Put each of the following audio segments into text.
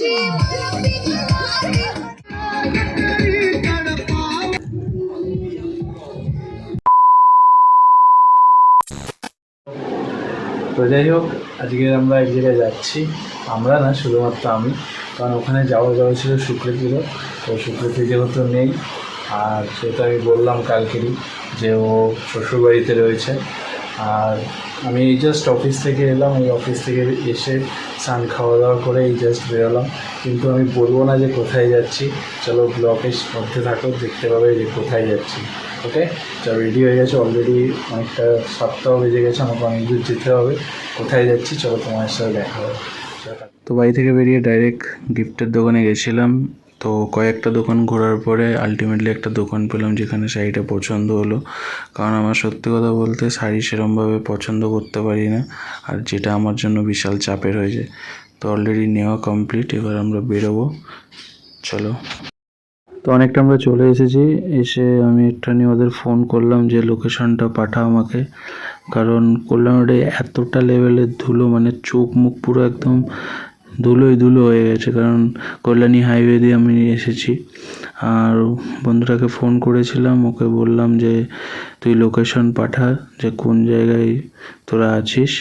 তো যাই হোক, আজকে আমরা এক জায়গায় যাচ্ছি। আমরা না, শুধুমাত্র আমি। কারণ ওখানে যাওয়া যাওয়া ছিল সুকৃতিরও তো সুকৃতি যেহেতু নেই। আর সেটা আমি বললাম কালকেরই যে ও শ্বশুরবাড়িতে রয়েছে। আর আমি এই জাস্ট অফিস থেকে এলাম এই অফিস থেকে এসে স্নান খাওয়া দাওয়া করে এই জাস্ট বেরোলাম। কিন্তু আমি বলব না যে কোথায় যাচ্ছি। চলো ব্লকের মধ্যে থাকো, দেখতে পাবে যে কোথায় যাচ্ছি। ওকে তো রেডি হয়ে গেছে অলরেডি অনেকটা সাতটাও বেজে গেছে, আমাকে অনেক দূর যেতে হবে। কোথায় যাচ্ছি, চলো তোমার সাথে দেখা হবে। তো বাড়ি থেকে বেরিয়ে ডাইরেক্ট গিফটের দোকানে গেছিলাম। তো কয়েকটা দোকান ঘোরার পরে আলটিমেটলি একটা দোকান পেলাম যেখানে শাড়িটা পছন্দ হলো। কারণ আমার সত্যি কথা বলতে শাড়ি সেরমভাবে পছন্দ করতে পারি না, আর যেটা আমার জন্য বিশাল চাপের হয়ে যায়। তো অলরেডি নেওয়া কমপ্লিট এবার আমরা বেরোবো। চলো। তো অনেকটা আমরা চলে এসেছি, এসে আমি একটুখানি ওদের ফোন করলাম যে লোকেশনটা পাঠা আমাকে। কারণ কল্যাণে এতটা লেভেলের ধুলো মানে চোখ মুখ পুরো একদম ধুলোই ধুলো হয়ে গেছে, কারণ কল্যাণী হাইওয়ে দিয়ে আমি এসেছি। আর বন্ধুটাকে ফোন করেছিলাম, ওকে বললাম যে, তুই লোকেশন পাঠা, যে কোন জায়গায় তোরা আছিস?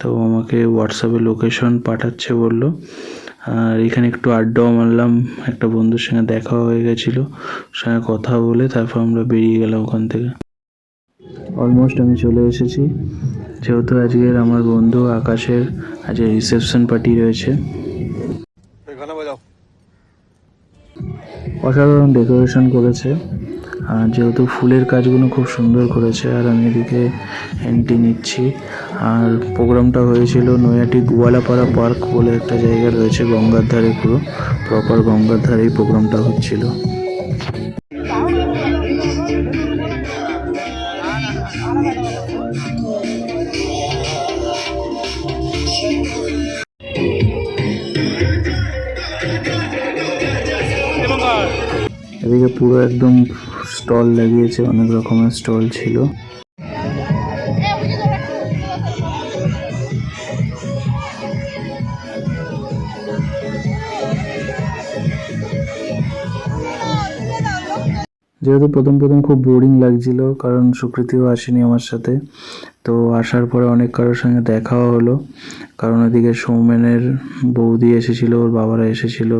তো আমাকে হোয়াটসঅ্যাপে লোকেশন পাঠাচ্ছে বলল। আর এখানে একটু আড্ডাও মারলাম, একটা বন্ধুর সঙ্গে দেখা হয়ে গেছিল সঙ্গে কথা বলে তারপর আমরা বেরিয়ে গেলাম ওখান থেকে। অলমোস্ট আমি চলে এসেছি। যেহেতু আজকের আমার বন্ধু আকাশের আজকে রিসেপশন পার্টি রয়েছে। অসাধারণ ডেকোরেশন করেছে। আর যেহেতু ফুলের কাজগুলো খুব সুন্দর করেছে আর আমি এদিকে এন্ট্রি নিচ্ছি। আর প্রোগ্রামটা হয়েছিল নৈয়াটি গোয়ালাপাড়া পার্ক বলে একটা জায়গা রয়েছে গঙ্গার ধারে পুরো। প্রপার গঙ্গার ধারেই প্রোগ্রামটা হচ্ছিল। এদিকে পুরো একদম স্টল লাগিয়েছে, অনেক রকমের স্টল ছিল। যেহেতু প্রথম প্রথম খুব বোরিং লাগছিল, কারণ সুকৃতিও আসেনি আমার সাথে, তো আসার পরে অনেক কারোর সঙ্গে দেখাও হলো। কারণ ওদিকে সৌমেনের বৌদি এসেছিল, ওর বাবারা এসেছিল।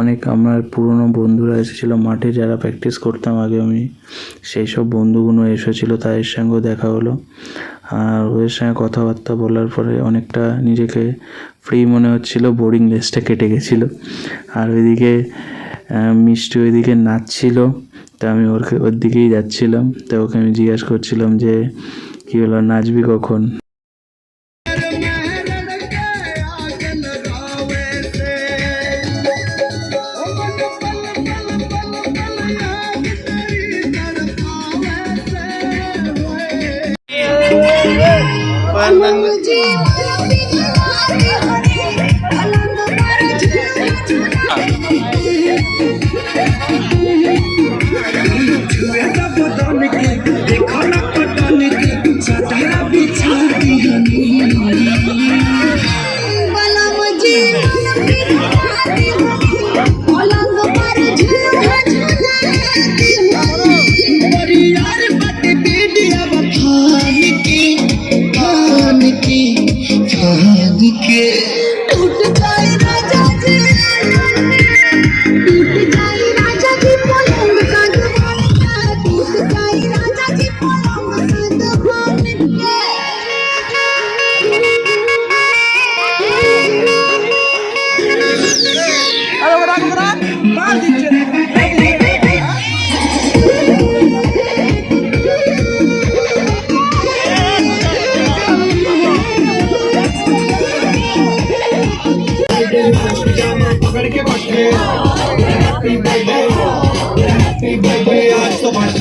অনেক আমার পুরনো বন্ধুরা এসেছিল মাঠে, যারা প্র্যাকটিস করতাম আগে আমি। সেই সব বন্ধুগুলো এসেছিল, তাদের সঙ্গেও দেখা হলো। আর ওদের সঙ্গে কথাবার্তা বলার পরে অনেকটা নিজেকে ফ্রি মনে হচ্ছিল বোরিং লেসটা কেটে গেছিল। আর ওইদিকে মিষ্টি ওইদিকে নাচছিল, তা আমি ওর ওর দিকেই যাচ্ছিলাম। তা ওকে আমি জিজ্ঞাসা করছিলাম যে, কী হলো, নাচবি কখন? I'm to be able to. I'm to be able to. I'm to be able to. I'm to be able to. I'm to be able to. I'm to be able to. I'm to be able to. I'm to be able to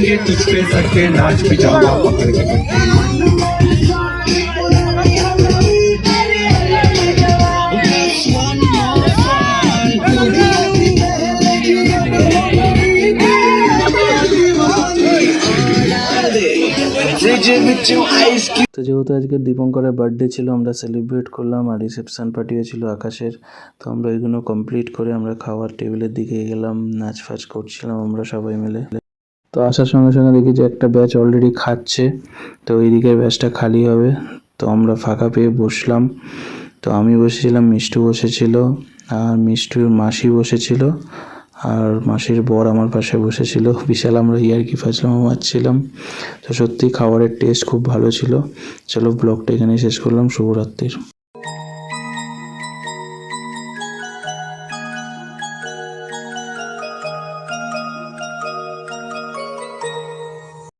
करेंगे तुझ पे सके नाच pyjama पकड़ के बैठे তো যেহেতু আজকে দীপঙ্করের বার্থডে ছিল আমরা সেলিব্রেট করলাম আর রিসেপশন পার্টিও ছিল আকাশের তো আমরা ওইগুলো কমপ্লিট করে আমরা খাওয়ার টেবিলের দিকে গেলাম নাচ ফাচ করছিলাম আমরা সবাই মিলে তো আসার সঙ্গে সঙ্গে দেখি যে একটা ব্যাচ অলরেডি খাচ্ছে। তো ওই দিকের ব্যাচটা খালি হবে। তো আমরা ফাঁকা পেয়ে বসলাম। তো আমি বসেছিলাম, মিষ্টু বসেছিল, আর মিষ্টুর মাসি বসেছিল, আর মাসির বর আমার পাশে বসেছিল। বিশাল আমরা ইয়ার্কি ফাজলাম মারছিলাম। তো সত্যি খাবারের টেস্ট খুব ভালো ছিল। চলো ব্লগটা এখানেই শেষ করলাম। শুভরাত্রির